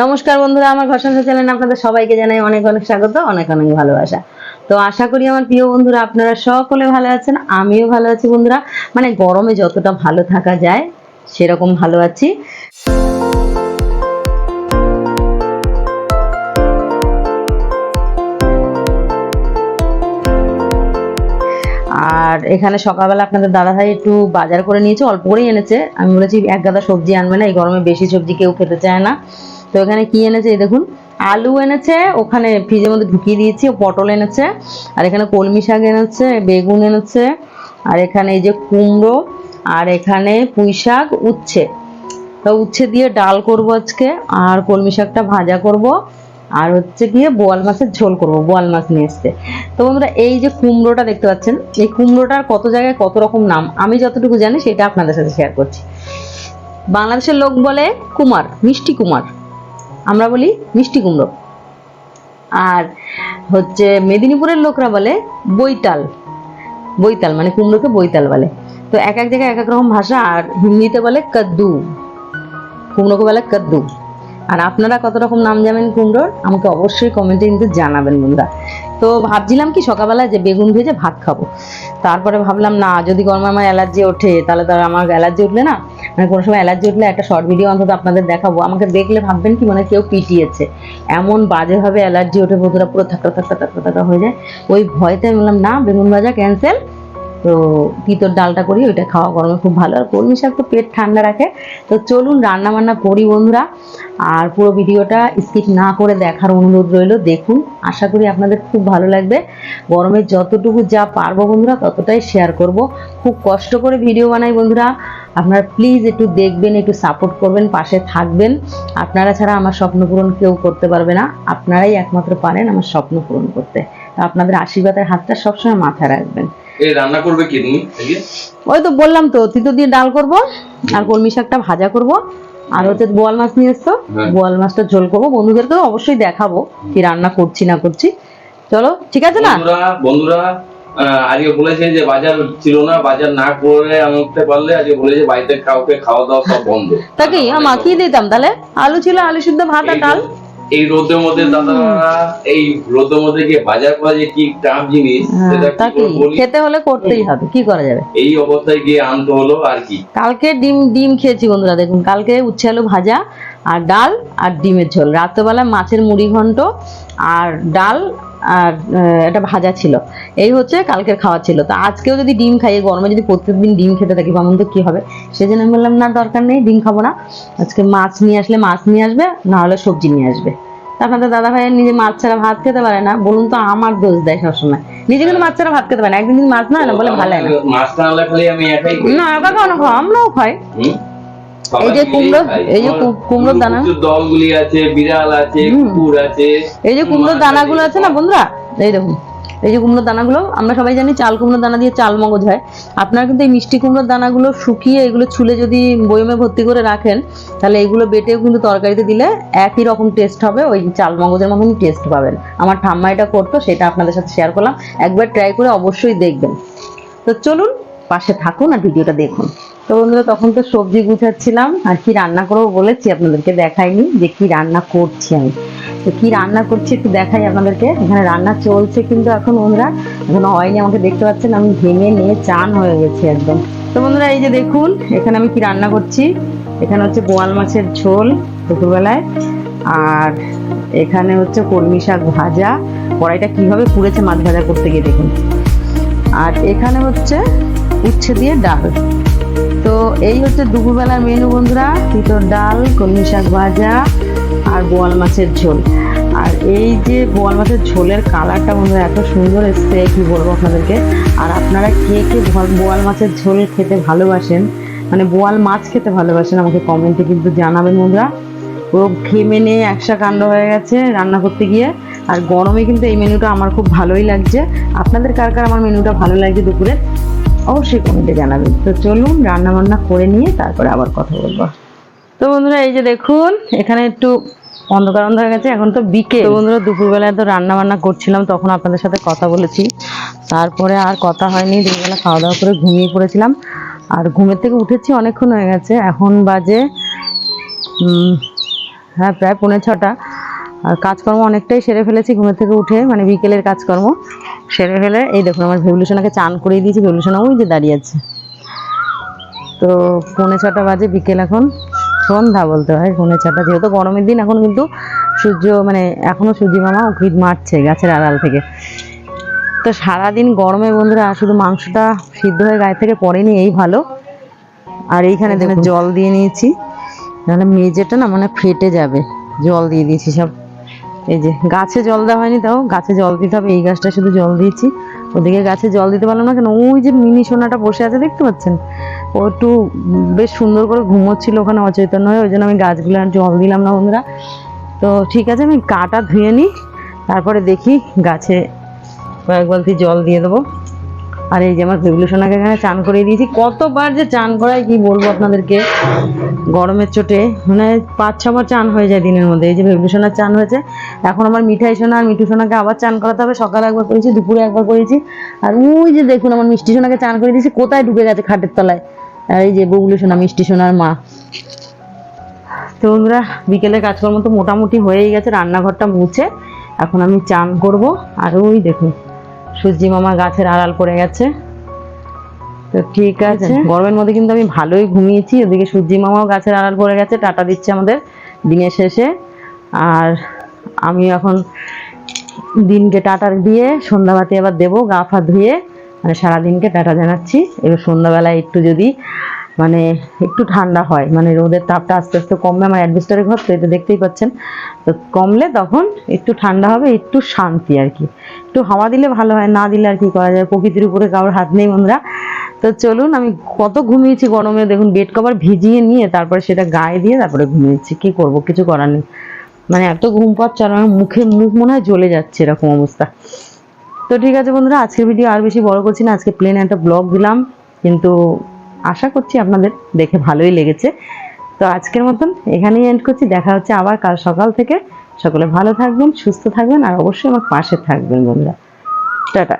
নমস্কার বন্ধুরা, আমার ঘর সংসার চ্যানেলে আপনাদের সবাইকে জানাই অনেক অনেক স্বাগত, অনেক অনেক ভালোবাসা। তো আশা করি আমার প্রিয় বন্ধুরা, আপনারা সকলে ভালো আছেন, আমিও ভালো আছি বন্ধুরা। মানে গরমে যতটা ভালো থাকা যায়, সেরকম ভালো আছি। আর এখানে সকালবেলা আপনাদের দাদা ভাই একটু বাজার করে নিয়েছে, অল্প করেই এনেছে। আমি বলেছি, এক গাদা সবজি আনবে না, এই গরমে বেশি সবজি কেউ খেতে চায় না। তো এখানে কি এনেছে এই দেখুন? আলু এনেছে, ওখানে ফ্রিজের মধ্যে ঢুকিয়ে দিয়েছি পটল এনেছে, আর এখানে কলমি শাক এনেছে, বেগুন এনেছে, আর এখানে এই যে কুমড়ো, আর এখানে পুঁই শাক, উচ্ছে। তো উচ্ছে দিয়ে ডাল করব আজকে, আর কলমি শাকটা ভাজা করব, আর হচ্ছে গিয়ে বোয়াল মাছের ঝোল করব, বোয়াল মাছ নিয়ে এসছে তো বন্ধুরা, এই যে কুমড়োটা দেখতে পাচ্ছেন, এই কুমড়োটার কত জায়গায় কত রকম নাম? আমি যতটুকু জানি, সেটা আপনাদের সাথে শেয়ার করছি। বাংলাদেশের লোক বলে কুমার, মিষ্টি কুমার। আমরা বলি মিষ্টি কুমড়ো। আর হচ্ছে মেদিনীপুরের লোকরা বলে বৈতাল। বৈতাল মানে কুমড়োকে বৈতাল বলে। তো এক এক জায়গায় এক এক রকম ভাষা আর হিন্দিতে বলে কদ্দু। কুমড়োকে বলে কদ্দু। আর আপনারা কত রকম নাম জানেন কুমড়োর, আমাকে অবশ্যই কমেন্টে কিন্তু জানাবেন বন্ধুরা। তো ভাবছিলাম কি সকালবেলা যে বেগুন ভেজে ভাত খাব। তারপরে ভাবলাম, না, যদি গরমে আমার অ্যালার্জি ওঠে, তাহলে তো আমার অ্যালার্জি উঠলে না মানে কোনো সময় অ্যালার্জি উঠলে একটা শর্ট ভিডিও অন্তত আপনাদের দেখাবো। আমাকে দেখলে ভাববেন কি মানে কেউ পিটিয়েছে। এমন বাজেভাবে অ্যালার্জি ওঠে বন্ধুরা, পুরো থাকা থাকা থাকা থাকা হয়ে যায়। ওই ভয়তে আমি বললাম, না, বেগুন ভাজা ক্যান্সেল তো তিতর ডালটা করি, ওইটা খাওয়া গরমে খুব ভালো। আর কলমি শাক তো পেট ঠান্ডা রাখে। তো চলুন রান্না বান্না করি বন্ধুরা। আর পুরো ভিডিওটা স্কিপ না করে দেখার অনুরোধ রইল। দেখুন, আশা করি আপনাদের খুব ভালো লাগবে। গরমে যতটুকু যা পারব বন্ধুরা, ততটাই শেয়ার করব। খুব কষ্ট করে ভিডিও বানাই বন্ধুরা। আপনারা প্লিজ একটু দেখবেন, একটু সাপোর্ট করবেন, পাশে থাকবেন। আপনারা ছাড়া আমার স্বপ্ন পূরণ কেউ করতে পারবে না। আপনারাই একমাত্র পারেন আমার স্বপ্ন পূরণ করতে। তো আপনাদের আশীর্বাদের হাতটা সবসময় মাথায় রাখবেন। এই রান্না করবে কি তুমি? ওই তো বললাম তো তিতো দিয়ে ডাল করব আর কলমি শাকটা ভাজা করব আর হচ্ছে বোয়াল মাছ নিয়ে এসছো? হ্যাঁ। বোয়াল মাছটা ঝোল করব বন্ধুদেরকেও অবশ্যই দেখাবো কি রান্না করছি না করছি। চলো ঠিক আছে না? বন্ধুরা বন্ধুরা আজকে বলেছে যে বাজার ছিল না বাজার না করে আনতে পারলে আজকে বলেছে বাড়িতে কাউকে খাওয়া দাওয়া সব বন্ধ। তা কি হ্যাঁ মাখিয়ে দিতাম তাহলে? আলু ছিল আলু সিদ্ধ ভাত আর ডাল? এই রোদের মধ্যে দাদা এই রোদের মধ্যে গিয়ে বাজার করা যে কি টাফ জিনিস হ্যাঁ, সেটা খেতে হলে করতেই হবে কি করা যাবে? এই অবস্থায় গিয়ে আনতে হলো আর কি। কালকে ডিম ডিম খেয়েছি বন্ধুরা দেখুন কালকে উচ্ছে আলু ভাজা আর ডাল আর ডিমের ঝোল। রাত্রেবেলা মাছের মুড়ি ঘন্ট আর ডাল আর এটা ভাজা ছিল। এই হচ্ছে কালকের খাওয়া ছিল। তো আজকেও যদি ডিম খাই গরমে যদি প্রত্যেকদিন ডিম খেতে থাকি বামন তো কি হবে? সেই জন্য আমি বললাম না দরকার নেই ডিম খাব না। আজকে মাছ নিয়ে আসলে মাছ নিয়ে আসবে না হলে সবজি নিয়ে আসবে। আপনাদের দাদা ভাইয়ের নিজে মাছ ছাড়া ভাত খেতে পারে না। বলুন তো আমার দোষ দেয় সবসময়। নিজে কিন্তু মাছ ছাড়া ভাত খেতে পারে না। একদিন মাছ না না বলে ভালো না। না একা খাও না খাও আমরাও খাই। এই যে কুমড়ো- এই যে কুমড়োর দানা। দলগুলি আছে বিড়াল আছে কুকুর আছে এই যে কুমড়োর দানাগুলো আছে না বন্ধুরা? এই দেখুন এই যে কুমড়োর দানাগুলো আমরা সবাই জানি চাল কুমড়োর দানা দিয়ে চাল মগজ হয়। আপনারা কিন্তু এই মিষ্টি কুমড়োর দানাগুলো শুকিয়ে এগুলো ছুলে যদি বয়মে ভর্তি করে রাখেন তাহলে এগুলো বেটেও কিন্তু তরকারিতে দিলে একই রকম টেস্ট হবে ওই চাল মগজের মতনই টেস্ট পাবেন। আমার ঠাম্মা এটা করতো সেটা আপনাদের সাথে শেয়ার করলাম। একবার ট্রাই করে অবশ্যই দেখবেন। তো চলুন পাশে থাকুন আর ভিডিওটা দেখুন। তো বন্ধুরা, তখন তো সবজি গুছাচ্ছিলাম আর কি রান্না করব বলেছি আপনাদেরকে দেখাইনি যে কি রান্না করছি আমি। তো কি রান্না করছি একটু দেখাই আপনাদেরকে। এখানে রান্না চলছে কিন্তু এখন বন্ধুরা, এখন হয়নি, আমাকে দেখতে পাচ্ছেন, আমি ভেঙে নিয়ে চান হয়ে গেছি একদম। তো বন্ধুরা, এই যে দেখুন, এখানে আমি কি রান্না করছি? এখানে হচ্ছে বোয়াল মাছের ঝোল দুপুরবেলায়, আর এখানে হচ্ছে কলমি শাক ভাজা। কড়াইটা কীভাবে পুড়েছে মাছ ভাজা করতে গিয়ে দেখুন। আর এখানে হচ্ছে উচ্ছে দিয়ে ডাল। তো এই হচ্ছে দুপুরবেলার মেনু বন্ধুরা, তিতর ডাল, কলমি শাক ভাজা আর বোয়াল মাছের ঝোল। আর এই যে বোয়াল মাছের ঝোলের কালারটা বন্ধুরা, এত সুন্দর এসছে, কি বলব আপনাদেরকে? আর আপনারা কে কে বোয়াল মাছের ঝোল খেতে ভালোবাসেন মানে বোয়াল মাছ খেতে ভালোবাসেন, আমাকে কমেন্টে কিন্তু জানাবেন বন্ধুরা। পুরো ঘেমে নিয়ে একসা কাণ্ড হয়ে গেছে রান্না করতে গিয়ে, আর গরমে কিন্তু এই মেনুটা আমার খুব ভালোই লাগছে। আপনাদের কার কার আমার মেনুটা ভালো লাগছে দুপুরে? অবশ্যই কমেন্টে জানাবেন। তো চলুন রান্না বান্না করে নিয়ে তারপরে আবার কথা বলব। তো বন্ধুরা এই যে দেখুন এখানে একটু অন্ধকার অন্ধকার গেছে এখন তো বিকেল। তো বন্ধুরা দুপুরবেলায় তো রান্না বান্না করছিলাম তখন আপনাদের সাথে কথা বলেছি। তারপরে আর কথা হয়নি দুপুরবেলা খাওয়া দাওয়া করে ঘুমিয়ে পড়েছিলাম। আর ঘুমের থেকে উঠেছি অনেকক্ষণ হয়ে গেছে। এখন বাজে হ্যাঁ প্রায় পৌনে ছটা। আর কাজকর্ম অনেকটাই সেরে ফেলেছি ঘুমের থেকে উঠে মানে বিকেলের কাজকর্ম সেরে ফেলে। এই দেখুন আমার ভেবলিশনাকে চান করিয়ে দিয়েছি ভেবলিশনা ওই যে দাঁড়িয়ে আছে। তো পৌনে ছটা বাজে বিকেল এখন সন্ধ্যা বলতে হয় পৌনে ছটা। যেহেতু গরমের দিন এখন কিন্তু সূর্য মানে এখনও সূর্য মামা উকিট মারছে গাছের আড়াল থেকে। তো সারাদিন গরমে বন্ধুরা শুধু মাংসটা সিদ্ধ হয়ে গায়ে থেকে পড়েনি এই ভালো। আর এইখানে দেখুন জল দিয়ে নিয়েছি। নাহলে মেঝেটা না মানে ফেটে যাবে। জল দিয়ে দিয়েছি সব। এই যে গাছে জল দেওয়া হয়নি তাও, গাছে জল দিতে হবে, এই গাছটা শুধু জল দিয়েছি। ওদিকে গাছে জল দিতে পারলাম না কেন, ওই যে মিনি সোনাটা বসে আছে দেখতে পাচ্ছেন? ও একটু বেশ সুন্দর করে ঘুমোচ্ছিল ওখানে অচৈতন্য হয়ে, ওই জন্য আমি গাছগুলো আর জল দিলাম না বন্ধুরা। তো ঠিক আছে, আমি কাটা ধুয়ে নিই, তারপরে দেখি গাছে কয়েক বালতি জল দিয়ে দেবো। আর এই যে আমার বেগুলো সোনাকে এখানে চান করিয়ে দিয়েছি। কতবার যে চান করায় কি বলব আপনাদেরকে? গরমের চোটে। মানে পাঁচ ছবার চান হয়ে যায় দিনের মধ্যে। এই যে সোনার চান হয়েছে। এখন আমার মিঠাই সোনা আর মিঠু সোনাকে আবার চান করাতে হবে। সকালে একবার করেছি দুপুরে একবার করেছি আর ওই যে দেখুন, আমার মিষ্টি সোনাকে চান করে দিয়েছি। কোথায় ঢুকে গেছে খাটের তলায়? আর এই যে বগুলো সোনা, মিষ্টি সোনার মা। তো বন্ধুরা, বিকেলে কাজকর্ম তো মোটামুটি হয়েই গেছে। রান্নাঘরটা মুছে। এখন আমি চান করব। আর ওই দেখুন। সূর্যি মামা গাছের আড়াল পড়ে গেছে। তো ঠিক আছে। গরমের মধ্যে কিন্তু আমি ভালোই ঘুমিয়েছি। ওদিকে সূর্যি মামাও গাছের আড়াল পড়ে গেছে। টাটা দিচ্ছে আমাদের দিনের শেষে। আর আমি এখন দিনকে টাটার দিয়ে সন্ধ্যাবাতি আবার দেবো গা ফা ধুয়ে মানে সারাদিনকে টাটা জানাচ্ছি। এবার সন্ধ্যাবেলায় একটু যদি মানে একটু ঠান্ডা হয় মানে রোদের তাপটা আস্তে আস্তে কমবে, আমার অ্যাডভেস্টারের ঘর, তো এটা দেখতেই পাচ্ছেন। তো কমলে তখন একটু ঠান্ডা হবে, একটু শান্তি আর কি। একটু হাওয়া দিলে ভালো হয়, না দিলে আর কি করা যায়, প্রকৃতির উপরে কারোর হাত নেই বন্ধুরা। তো চলুন, আমি কত ঘুমিয়েছি গরমে, দেখুন, বেড কভার ভিজিয়ে নিয়ে তারপরে সেটা গায়ে দিয়ে তারপরে ঘুমিয়েছি, কি করব, কিছু করার নেই। মানে এত ঘুম পাচ্ছে আর মুখে মুখ মনে হয় জ্বলে যাচ্ছে এরকম অবস্থা। তো ঠিক আছে বন্ধুরা, আজকের ভিডিও আর বেশি বড় করছি না, আজকে প্লেন একটা ব্লগ দিলাম, কিন্তু আশা করছি আপনাদের দেখে ভালোই লেগেছে। তো আজকের মতন এখানেই এন্ড করছি। দেখা হচ্ছে আবার কাল সকাল থেকে। সকলে ভালো থাকবেন, সুস্থ থাকবেন, আর অবশ্যই আমার পাশে থাকবেন বন্ধুরা। টাটা।